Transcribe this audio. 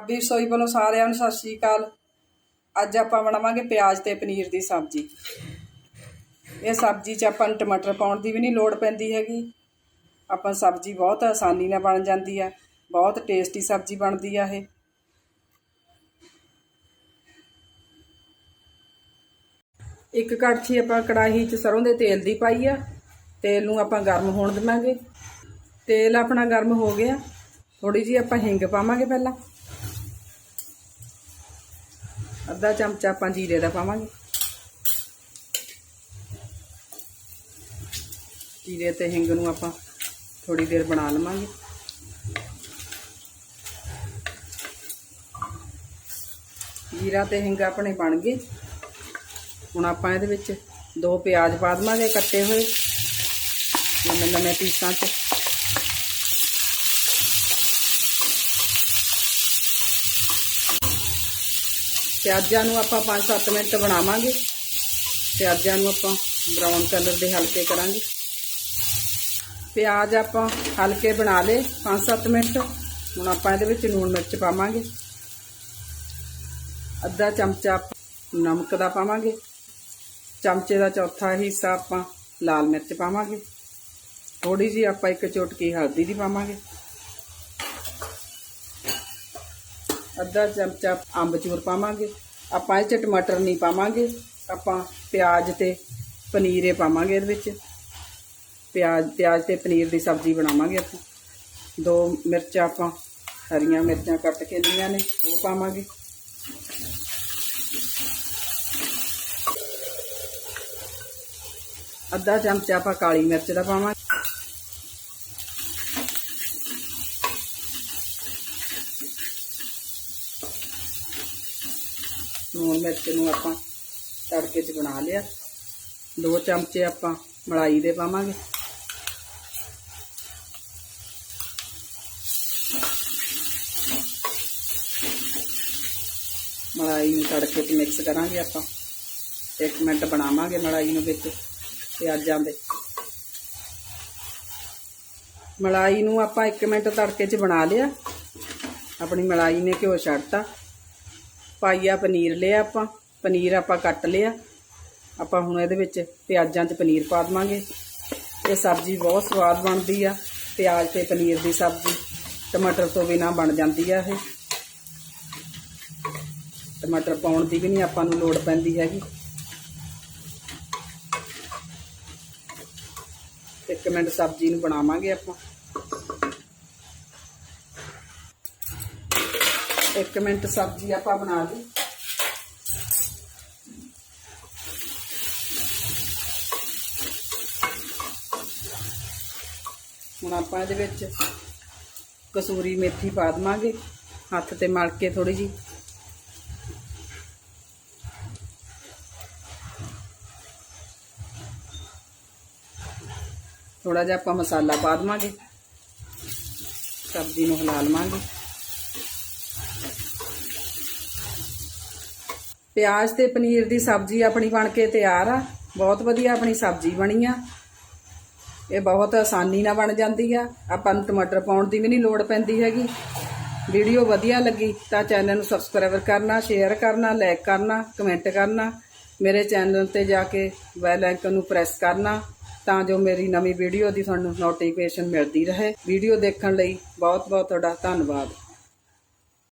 ਪੰਜਾਬੀ ਰਸੋਈ ਵੱਲੋਂ ਸਾਰਿਆਂ ਨੂੰ ਸਤਿ ਸ਼੍ਰੀ ਅਕਾਲ। ਅੱਜ ਆਪਾਂ ਬਣਾਵਾਂਗੇ ਪਿਆਜ਼ ਤੇ ਪਨੀਰ ਦੀ ਸਬਜ਼ੀ। ਇਹ ਸਬਜ਼ੀ 'ਚ ਆਪਾਂ ਨੂੰ ਟਮਾਟਰ ਪਾਉਣ ਦੀ ਵੀ ਨਹੀਂ ਲੋੜ ਪੈਂਦੀ ਹੈਗੀ। ਆਪਾਂ ਸਬਜ਼ੀ ਬਹੁਤ ਆਸਾਨੀ ਨਾਲ ਬਣ ਜਾਂਦੀ ਆ, ਬਹੁਤ ਟੇਸਟੀ ਸਬਜ਼ੀ ਬਣਦੀ ਆ ਇਹ। ਇੱਕ ਕੜਛੀ ਆਪਾਂ ਕੜਾਹੀ 'ਚ ਸਰੋਂ ਦੇ ਤੇਲ ਦੀ ਪਾਈ ਆ, ਤੇਲ ਨੂੰ ਆਪਾਂ ਗਰਮ ਹੋਣ ਦੇਵਾਂਗੇ। ਤੇਲ ਆਪਣਾ ਗਰਮ ਹੋ ਗਿਆ ਥੋੜੀ ਜੀ ਆਪਾਂ ਹਿੰਗ ਪਾਵਾਂਗੇ ਪਹਿਲਾਂ। ਅੱਧਾ ਚਮਚਾ ਆਪਾਂ ਜੀਰੇ ਦਾ ਪਾਵਾਂਗੇ। ਜੀਰੇ ਤੇ ਹਿੰਗ ਨੂੰ ਆਪਾਂ ਥੋੜੀ ਦੇਰ ਬਣਾ ਲਵਾਂਗੇ। ਜੀਰਾ ਤੇ ਹਿੰਗ ਆਪਣੇ ਬਣ ਗਏ। ਹੁਣ ਆਪਾਂ ਇਹਦੇ ਵਿੱਚ ਦੋ ਪਿਆਜ਼ ਪਾ ਦੇਵਾਂਗੇ ਕੱਟੇ ਹੋਏ। ਨਵੇਂ ਨਵੇਂ ਪੀਸਾਂ 'ਚ। ਪਿਆਜ਼ਾਂ ਨੂੰ ਆਪਾਂ 5-7 ਮਿੰਟ ਬਣਾਵਾਂਗੇ ਪਿਆਜ਼ਾਂ ਨੂੰ ਆਪਾਂ ਬਰਾਊਨ ਕਲਰ ਦੇ ਹਲਕੇ ਕਰਾਂਗੇ। ਪਿਆਜ਼ ਆਪਾਂ ਹਲਕੇ ਬਣਾ ਲਏ 5-7 ਮਿੰਟ। ਹੁਣ ਆਪਾਂ ਇਹਦੇ ਵਿੱਚ ਲੂਣ ਮਿਰਚ ਪਾਵਾਂਗੇ। ਅੱਧਾ ਚਮਚਾ ਨਮਕ ਦਾ ਪਾਵਾਂਗੇ। ਚਮਚੇ ਦਾ ਚੌਥਾ ਹਿੱਸਾ ਆਪਾਂ ਲਾਲ ਮਿਰਚ ਪਾਵਾਂਗੇ। ਥੋੜੀ ਜੀ ਆਪਾਂ ਇੱਕ ਚੁਟਕੀ ਹਲਦੀ ਦੀ ਪਾਵਾਂਗੇ। ਅੱਧਾ ਚਮਚਾ ਅੰਬਚੂਰ ਪਾਵਾਂਗੇ। ਆਪਾਂ ਇਹ ਚ ਟਮਾਟਰ ਨਹੀਂ ਪਾਵਾਂਗੇ। ਆਪਾਂ ਪਿਆਜ਼ ਤੇ ਪਨੀਰੇ ਪਾਵਾਂਗੇ ਇਹਦੇ ਵਿੱਚ। ਪਿਆਜ਼ ਪਿਆਜ਼ ਤੇ ਪਨੀਰ ਦੀ ਸਬਜ਼ੀ ਬਣਾਵਾਂਗੇ ਆਪਾਂ। ਦੋ ਮਿਰਚਾਂ ਆਪਾਂ ਹਰੀਆਂ ਮਿਰਚਾਂ ਕੱਟ ਕੇ ਲਈਆਂ ਨੇ, ਉਹ ਪਾਵਾਂਗੇ। ਅੱਧਾ ਚਮਚਾ ਆਪਾਂ ਕਾਲੀ ਮਿਰਚ ਦਾ ਪਾਵਾਂਗੇ। ਲੂਣ ਮਿਰਚ ਨੂੰ ਆਪਾਂ ਤੜਕੇ 'ਚ ਬਣਾ ਲਿਆ। ਦੋ ਚਮਚੇ ਆਪਾਂ ਮਲਾਈ ਦੇ ਪਾਵਾਂਗੇ। ਮਲਾਈ ਨੂੰ ਤੜਕੇ 'ਚ ਮਿਕਸ ਕਰਾਂਗੇ ਆਪਾਂ। ਇੱਕ ਮਿੰਟ ਬਣਾਵਾਂਗੇ ਮਲਾਈ ਨੂੰ ਵਿੱਚ ਪਿਆਜ਼ਾਂ ਦੇ। ਮਲਾਈ ਨੂੰ ਆਪਾਂ 1 ਮਿੰਟ ਤੜਕੇ 'ਚ ਬਣਾ ਲਿਆ। ਆਪਣੀ ਮਲਾਈ ਨੇ ਘਿਓ ਛੱਡਤਾ। ਪਾਈਆ ਪਨੀਰ ਲਿਆ ਆਪਾਂ, ਪਨੀਰ ਆਪਾਂ ਕੱਟ ਲਿਆ। ਆਪਾਂ ਹੁਣ ਇਹਦੇ ਵਿੱਚ ਪਿਆਜ਼ਾਂ 'ਚ ਪਨੀਰ ਪਾ ਦਵਾਂਗੇ। ਇਹ ਸਬਜ਼ੀ ਬਹੁਤ ਸਵਾਦ ਬਣਦੀ ਆ, ਪਿਆਜ਼ ਤੇ ਪਨੀਰ ਦੀ ਸਬਜ਼ੀ। ਟਮਾਟਰ ਤੋਂ ਬਿਨਾ ਬਣ ਜਾਂਦੀ ਆ ਇਹ। ਟਮਾਟਰ ਪਾਉਣ ਦੀ ਵੀ ਨਹੀਂ ਆਪਾਂ ਨੂੰ ਲੋੜ ਪੈਂਦੀ ਹੈਗੀ। ਇੱਕ ਮਿੰਟ ਸਬਜ਼ੀ ਨੂੰ ਬਣਾਵਾਂਗੇ ਆਪਾਂ। ਇੱਕ ਮਿੰਟ ਸਬਜ਼ੀ ਆਪਾਂ ਬਣਾ ਲਈ। ਹੁਣ ਆਪਾਂ ਇਹਦੇ ਵਿੱਚ ਕਸੂਰੀ ਮੇਥੀ ਪਾ ਦਵਾਂਗੇ। ਹੱਥ ਤੇ ਮਲ ਕੇ ਥੋੜੀ ਜੀ ਥੋੜਾ ਜਿਹਾ ਆਪਾਂ ਮਸਾਲਾ ਪਾ ਦਵਾਂਗੇ। ਸਬਜ਼ੀ ਨੂੰ ਹਿਲਾ ਲਵਾਂਗੇ। ਪਿਆਜ਼ ਤੇ ਪਨੀਰ ਦੀ ਸਬਜ਼ੀ ਆਪਣੀ ਬਣ ਕੇ ਤਿਆਰ ਆ। ਬਹੁਤ ਵਧੀਆ ਆਪਣੀ ਸਬਜ਼ੀ ਬਣੀ ਆ। ਇਹ ਬਹੁਤ ਆਸਾਨੀ ਨਾਲ ਬਣ ਜਾਂਦੀ ਆ। ਆਪਾਂ ਨੂੰ ਟਮਾਟਰ ਪਾਉਣ ਦੀ ਵੀ ਨਹੀਂ ਲੋੜ ਪੈਂਦੀ ਹੈਗੀ। ਵੀਡੀਓ ਵਧੀਆ ਲੱਗੀ ਤਾਂ ਚੈਨਲ ਨੂੰ ਸਬਸਕ੍ਰਾਈਬ ਕਰਨਾ, ਸ਼ੇਅਰ ਕਰਨਾ, ਲਾਈਕ ਕਰਨਾ, ਕਮੈਂਟ ਕਰਨਾ। ਮੇਰੇ ਚੈਨਲ ਤੇ ਜਾ ਕੇ ਬੈਲ ਆਈਕਨ ਨੂੰ ਪ੍ਰੈਸ ਕਰਨਾ ਤਾਂ ਜੋ ਮੇਰੀ ਨਵੀਂ ਵੀਡੀਓ ਦੀ ਤੁਹਾਨੂੰ ਨੋਟੀਫਿਕੇਸ਼ਨ ਮਿਲਦੀ ਰਹੇ। ਵੀਡੀਓ ਦੇਖਣ ਲਈ ਬਹੁਤ ਬਹੁਤ ਤੁਹਾਡਾ ਧੰਨਵਾਦ।